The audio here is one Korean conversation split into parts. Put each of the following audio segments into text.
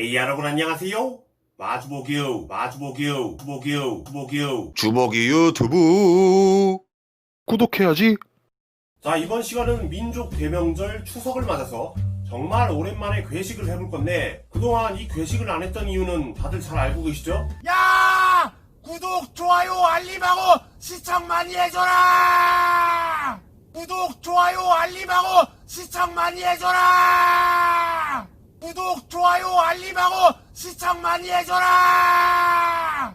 에이 여러분 안녕하세요 마주보기요 마주보기요 주보기요 주보기요 주먹이 유튜브 구독해야지 자 이번 시간은 민족 대명절 추석을 맞아서 정말 오랜만에 괴식을 해볼 건데 그동안 이 괴식을 안 했던 이유는 다들 잘 알고 계시죠? 야! 구독, 좋아요, 알림하고 시청 많이 해줘라! 구독, 좋아요, 알림하고 시청 많이 해줘라! 알림하고 시청 많이 해줘라!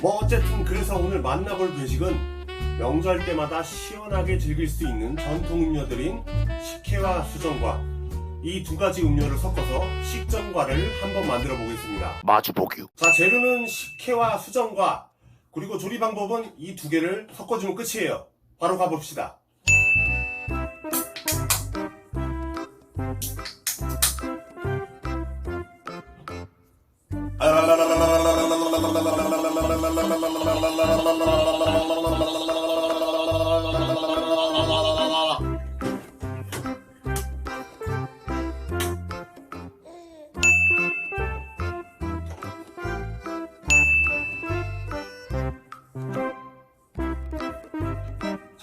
뭐 어쨌든 그래서 오늘 만나볼 괴식은 명절 때마다 시원하게 즐길 수 있는 전통 음료들인 식혜와 수정과 이 두 가지 음료를 섞어서 식전과를 한번 만들어 보겠습니다. 마주보기 자, 재료는 식혜와 수정과 그리고 조리 방법은 이 두 개를 섞어주면 끝이에요. 바로 가봅시다.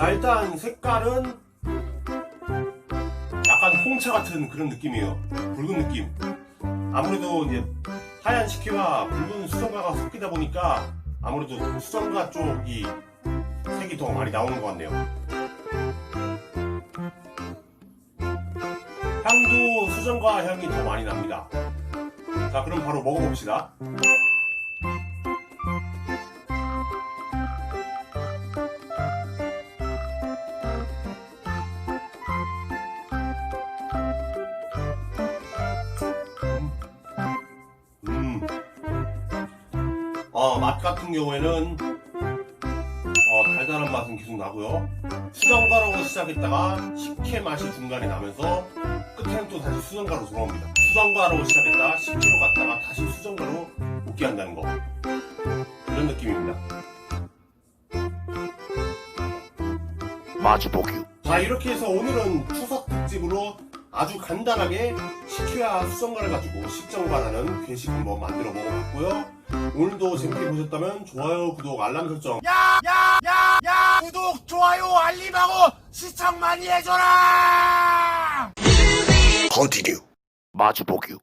자, 일단 색깔은 약간 홍차 같은 그런 느낌이에요. 붉은 느낌. 아무래도 이제 하얀 식혜와 붉은 수정과가 섞이다 보니까 아무래도 수정과 쪽이 색이 더 많이 나오는 것 같네요. 향도 수정과 향이 더 많이 납니다. 자, 그럼 바로 먹어봅시다. 어, 맛 같은 경우에는 어, 달달한 맛은 계속 나고요. 수정가루로 시작했다가 식혜 맛이 중간에 나면서 끝에는 또 다시 수정가루 돌아옵니다. 수정가루 시작했다가 식혜로 갔다가 다시 수정가루 먹게 한다는 거. 그런 느낌입니다. 마주보기 자 이렇게 해서 오늘은 추석 특집으로 아주 간단하게 식혜와 수정과를 가지고 식전과라는 괴식 한번 만들어 먹어봤고요. 오늘도 재밌게 보셨다면 좋아요, 구독, 알람 설정 야! 야! 야! 야! 구독, 좋아요, 알림하고 시청 많이 해줘라! 컨티뉴 마주보기